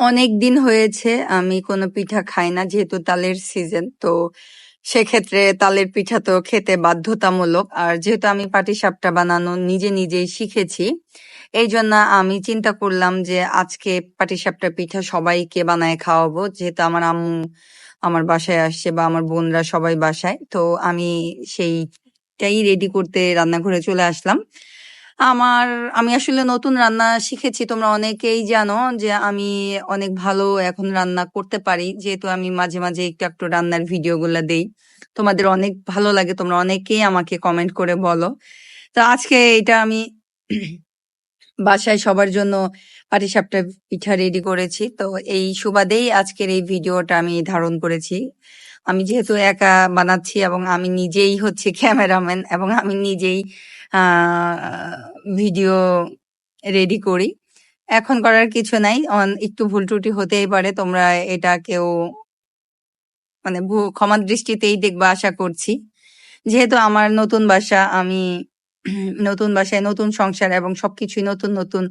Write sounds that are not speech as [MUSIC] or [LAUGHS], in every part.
অনেক দিন হয়েছে, আমি কোনো পিঠা খাই না যেহেতু তালের সিজন তো সেক্ষেত্রে তালের পিঠা তো খেতে বাধ্যতামূলক। আর যেহেতু আমি পাটিসাপটা বানানো নিজে নিজেই শিখেছি, এই জন্য আমি চিন্তা করলাম যে আজকে পাটিসাপটা পিঠা সবাইকে বানায় খাওয়াবো। যেহেতু আমার আম্মু আমার বাসায় আসছে বা আমার বোনরা সবাই বাসায়, তো আমি সেইটাই রেডি করতে রান্নাঘরে চলে আসলাম। আমার, আমি আসলে নতুন রান্না শিখেছি, তোমরা অনেকেই জানো যে আমি অনেক ভালো এখন রান্না করতে পারি। যেহেতু আমি মাঝে মাঝে একটু একটু রান্নার ভিডিও গুলা দেই। তোমাদের অনেক ভালো লাগে, তোমরা অনেকেই আমাকে কমেন্ট করে বলো। তো আজকে এটা আমি [CLEARS THROAT] বাসায় সবার জন্য পাটিসাপটা পিঠা রেডি করেছি। তো এই সুবাদেই আজকের এই ভিডিওটা আমি ধারণ করেছি। আমি যেহেতু একা বানাচ্ছি এবং আমি নিজেই হচ্ছে [LAUGHS] ক্যামেরাম্যান এবং আমি নিজেই ভিডিও রেডি করি। এখন করার কিছু নাই। একটু ভুল ত্রুটি হতেই পারে। তোমরা এটা কেউ মানে ক্ষমা দৃষ্টিতেই দেখবা আশা করছি। যেহেতু আমার নতুন বাসা, আমি [CLEARS THROAT] নতুন বাসায় নতুন সংসার এবং সবকিছুই নতুন নতুন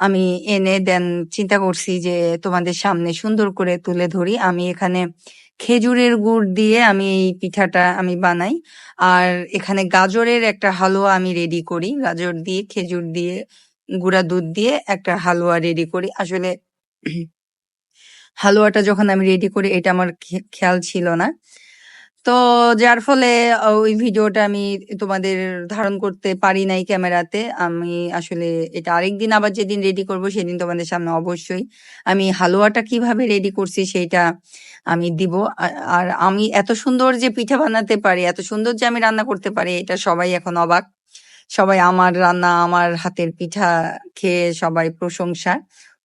আমি এনে দেন, চিন্তা করছি যে তোমাদের সামনে সুন্দর করে তুলে ধরি। আমি এখানে খেজুরের গুড় দিয়ে আমি এই পিঠাটা আমি বানাই। আর এখানে গাজরের একটা হালুয়া আমি রেডি করি। গাজর দিয়ে, খেজুর দিয়ে, গুঁড়া দুধ দিয়ে একটা হালুয়া রেডি করি। আসলে [CLEARS THROAT] হালুয়াটা যখন আমি রেডি করি, এটা আমার খেয়াল ছিল না। তো যার ফলে ওই ভিডিওটা আমি তোমাদের ধারণ করতে পারি নাই ক্যামেরাতে। আমি আসলে এটা আরেকদিন আবার যেদিন রেডি করব সেদিন তোমাদের সামনে অবশ্যই আমি হালুয়াটা কীভাবে রেডি করছি সেটা আমি দিব। আর আমি এত সুন্দর যে পিঠা বানাতে পারি, এত সুন্দর যে আমি রান্না করতে পারি, এটা সবাই এখন অবাক। সবাই আমার রান্না, আমার হাতের পিঠা খেয়ে সবাই প্রশংসা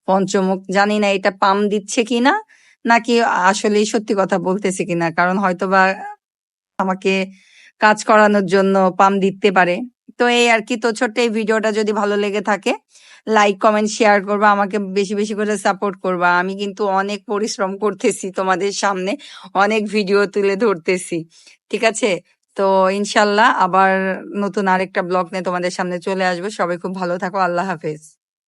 পঞ্চমুখ জানি না এটা পাম দিচ্ছে কিনা নাকি আসলেই সত্যি কথা বলতেছে কিনা? কারণ হয়তোবা আমাকে কাজ করানোর জন্য পাম দিতে পারে। তো এই আর কি, তো ছোট্ট এই ভিডিওটা যদি ভালো লেগে থাকে লাইক কমেন্ট শেয়ার করবা, আমাকে বেশি বেশি করে সাপোর্ট করবা। আমি কিন্তু অনেক পরিশ্রম করতেছি তোমাদের সামনে, অনেক ভিডিও তুলে ধরতেছি। ঠিক আছে? তো ইনশাল্লাহ আবার নতুন আরেকটা ব্লগ নিয়ে তোমাদের সামনে চলে আসবে। সবাই খুব ভালো থাকো, আল্লাহ হাফেজ।